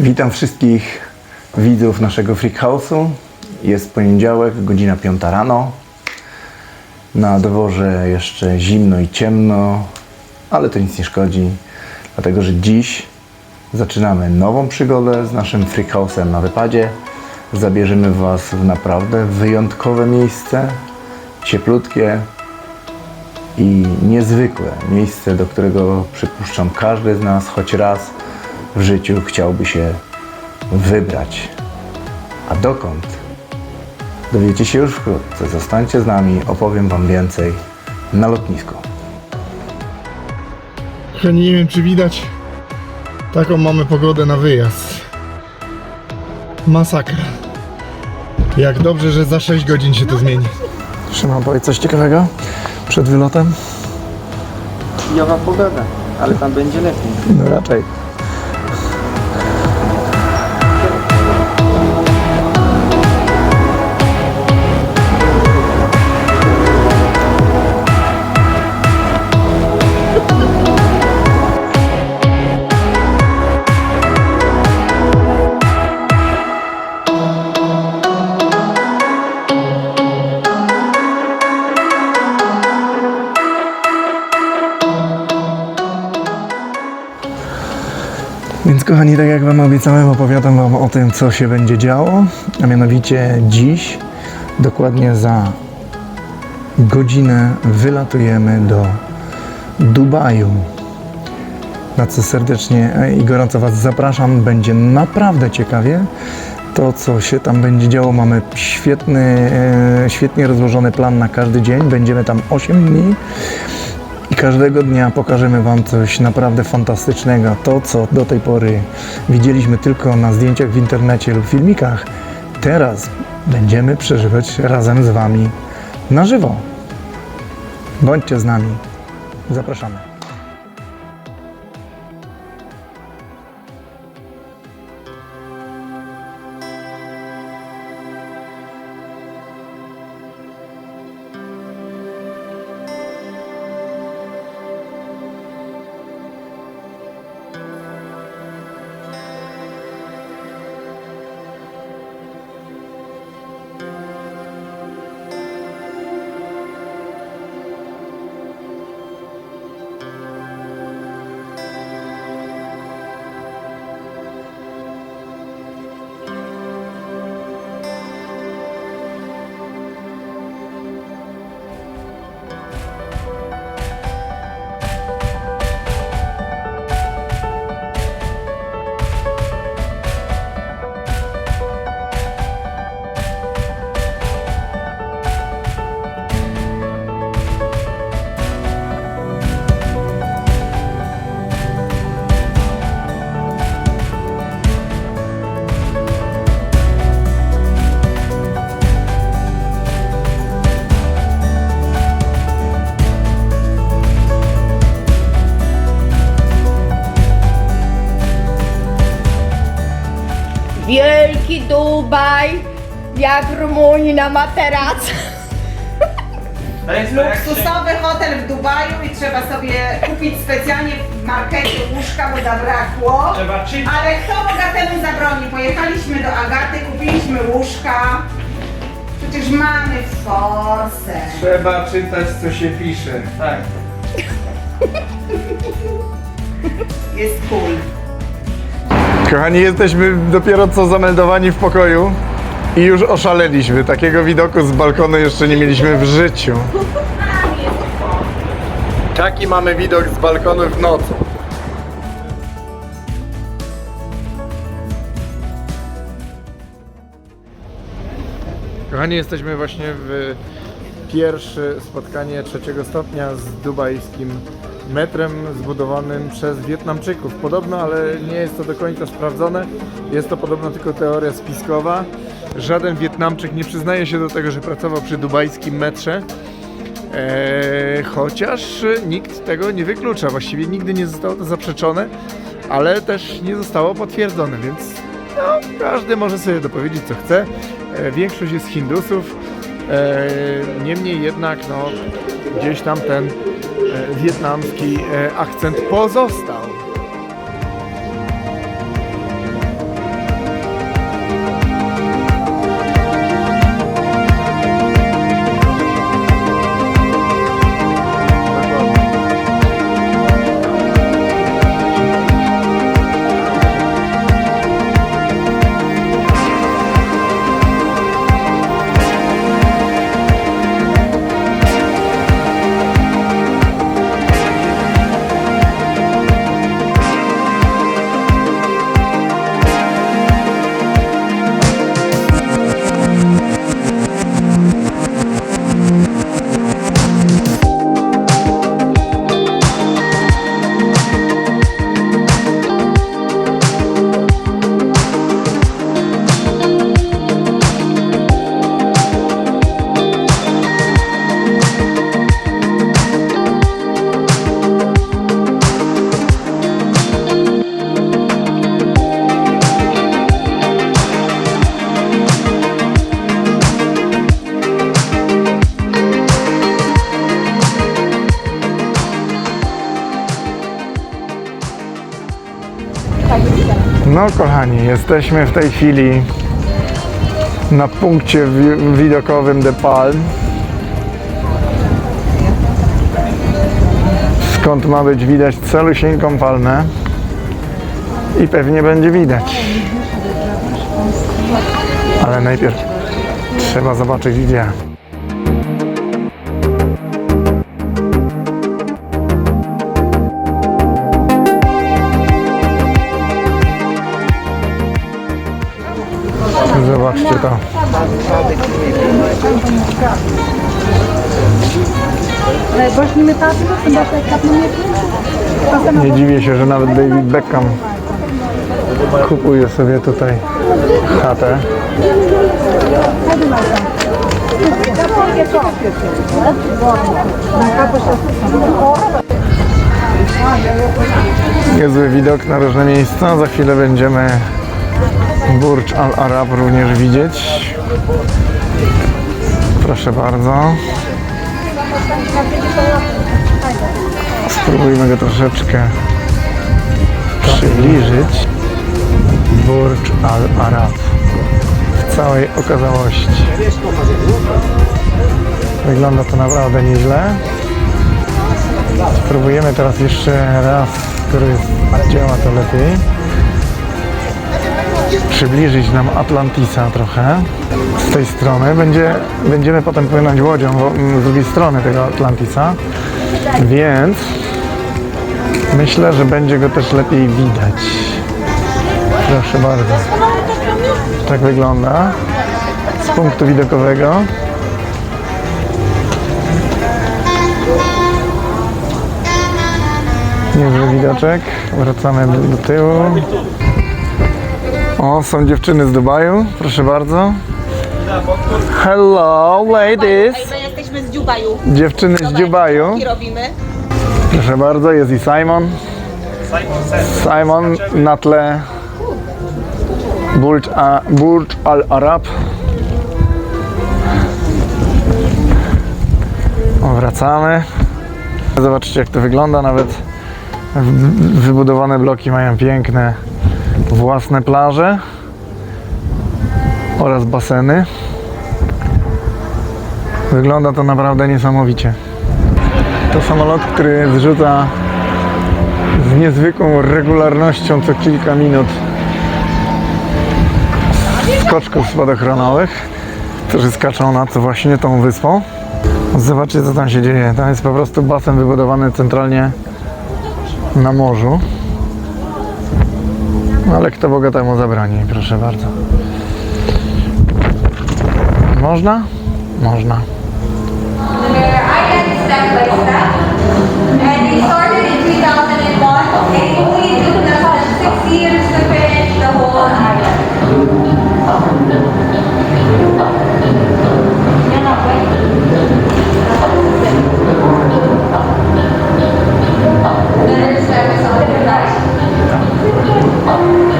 Witam wszystkich widzów naszego Freak House'u. Jest poniedziałek, godzina 5 rano. Na dworze jeszcze zimno i ciemno, ale to nic nie szkodzi, dlatego że dziś zaczynamy nową przygodę z naszym Freak House'em na wypadzie. Zabierzemy Was w naprawdę wyjątkowe miejsce, cieplutkie i niezwykłe miejsce, do którego przypuszczam każdy z nas choć raz w życiu chciałby się wybrać. A dokąd? Dowiecie się już wkrótce. Zostańcie z nami, opowiem Wam więcej na lotnisku. Kochani, nie wiem czy widać. Taką mamy pogodę na wyjazd. Masakra. Jak dobrze, że za 6 godzin się to zmieni. Szymon, powiedz coś ciekawego przed wylotem? Jowa pogoda, ale tam będzie lepiej. No raczej. Kochani, tak jak Wam obiecałem, opowiadam Wam o tym, co się będzie działo. A mianowicie dziś, dokładnie za godzinę, wylatujemy do Dubaju. Na co serdecznie i gorąco Was zapraszam. Będzie naprawdę ciekawie. To, co się tam będzie działo, mamy świetny, e, świetnie rozłożony plan na każdy dzień. Będziemy tam 8 dni. I każdego dnia pokażemy Wam coś naprawdę fantastycznego. To, co do tej pory widzieliśmy tylko na zdjęciach w internecie lub filmikach, teraz będziemy przeżywać razem z Wami na żywo. Bądźcie z nami. Zapraszamy. Wielki Dubaj, jak w Rumunii na materac. Luksusowy hotel w Dubaju i trzeba sobie kupić specjalnie w markecie łóżka, bo zabrakło. Trzeba czytać. Ale kto bogatemu zabroni? Pojechaliśmy do Agaty, kupiliśmy łóżka. Przecież mamy forsę. Trzeba czytać, co się pisze. Tak. Jest cool. Kochani, jesteśmy dopiero co zameldowani w pokoju i już oszaleliśmy. Takiego widoku z balkonu jeszcze nie mieliśmy w życiu. Taki mamy widok z balkonu w nocy. Kochani, jesteśmy właśnie w pierwsze spotkanie trzeciego stopnia z dubajskim metrem zbudowanym przez Wietnamczyków. Podobno, ale nie jest to do końca sprawdzone. Jest to podobno tylko teoria spiskowa. Żaden Wietnamczyk nie przyznaje się do tego, że pracował przy dubajskim metrze. Eee, chociaż nikt tego nie wyklucza. Właściwie nigdy nie zostało to zaprzeczone, ale też nie zostało potwierdzone, więc no, każdy może sobie dopowiedzieć co chce. E, większość jest Hindusów. E, niemniej jednak no, gdzieś tam ten wietnamski e, akcent pozostał. Kochani, jesteśmy w tej chwili na punkcie wi- widokowym The Palm. Skąd ma być widać celusieńką palmę i pewnie będzie widać. Ale najpierw trzeba zobaczyć gdzie. Nie dziwię się, że nawet David Beckham kupuje sobie tutaj chatę. Niezły widok na różne miejsca. Za chwilę będziemy Burj Al Arab również widzieć. Proszę bardzo. Spróbujmy go troszeczkę przybliżyć. Burj Al Arab w całej okazałości. Wygląda to naprawdę nieźle. Spróbujemy teraz jeszcze raz, który działa to lepiej przybliżyć nam Atlantisa trochę z tej strony. Będzie, będziemy potem płynąć łodzią wo- z drugiej strony tego Atlantisa, więc myślę, że będzie go też lepiej widać. Proszę bardzo. Tak wygląda z punktu widokowego. Niezły widoczek. Wracamy do tyłu. O, są dziewczyny z Dubaju, proszę bardzo. Hello, ladies. My jesteśmy z Dubaju. Dziewczyny z Dubaju. I robimy. Proszę bardzo, jest i Simon. Simon na tle Burj, A- Burj Al Arab. O, wracamy. Zobaczcie jak to wygląda, nawet wybudowane bloki mają piękne własne plaże oraz baseny. Wygląda to naprawdę niesamowicie. To samolot, który zrzuca z niezwykłą regularnością co kilka minut skoczków spadochronowych, którzy skaczą nad właśnie tą wyspą. Zobaczcie co tam się dzieje. Tam jest po prostu basen wybudowany centralnie na morzu. No Ale kto Boga temu zabroni, proszę bardzo. Można? Można. 好。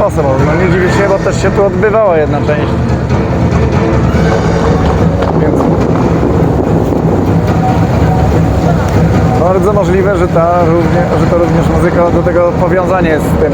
No nie dziwię się, bo też się tu odbywała jedna część. Więc bardzo możliwe, że, ta że to również muzyka do tego powiązanie jest z tym.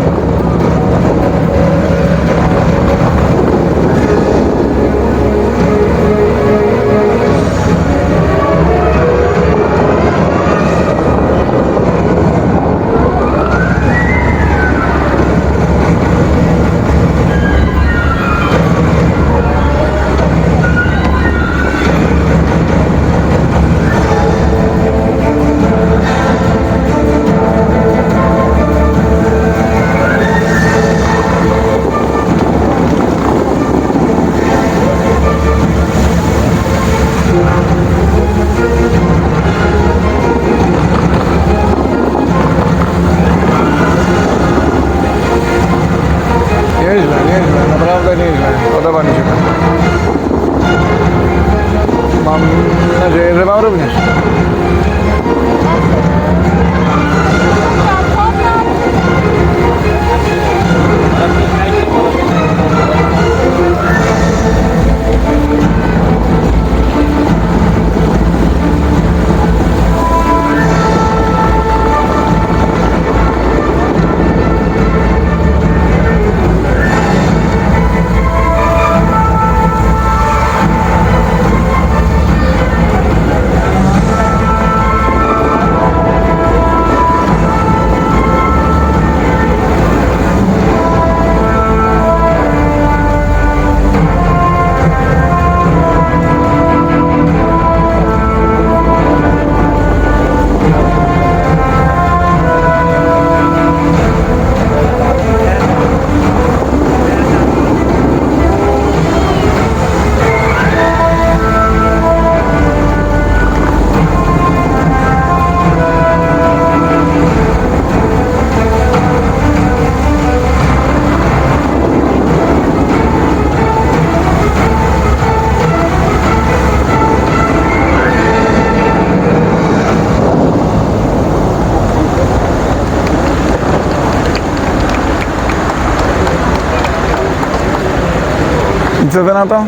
Co wy na to?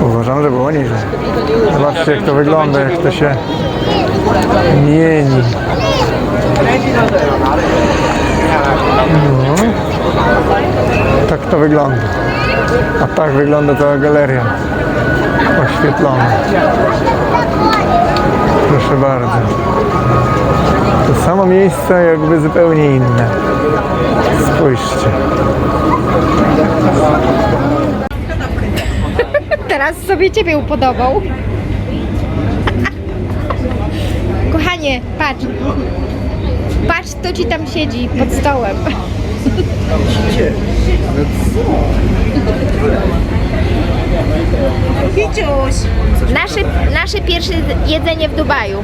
Uważam, że było nieźle. Zobaczcie jak to wygląda, jak to się mieni. No. Tak to wygląda. A tak wygląda cała galeria. Oświetlona. Proszę bardzo. To samo miejsce jakby zupełnie inne. Spójrzcie. Teraz sobie ciebie upodobał. Kochanie, patrz. Patrz, kto ci tam siedzi pod stołem. Kiciuś. Nasze, nasze pierwsze jedzenie w Dubaju.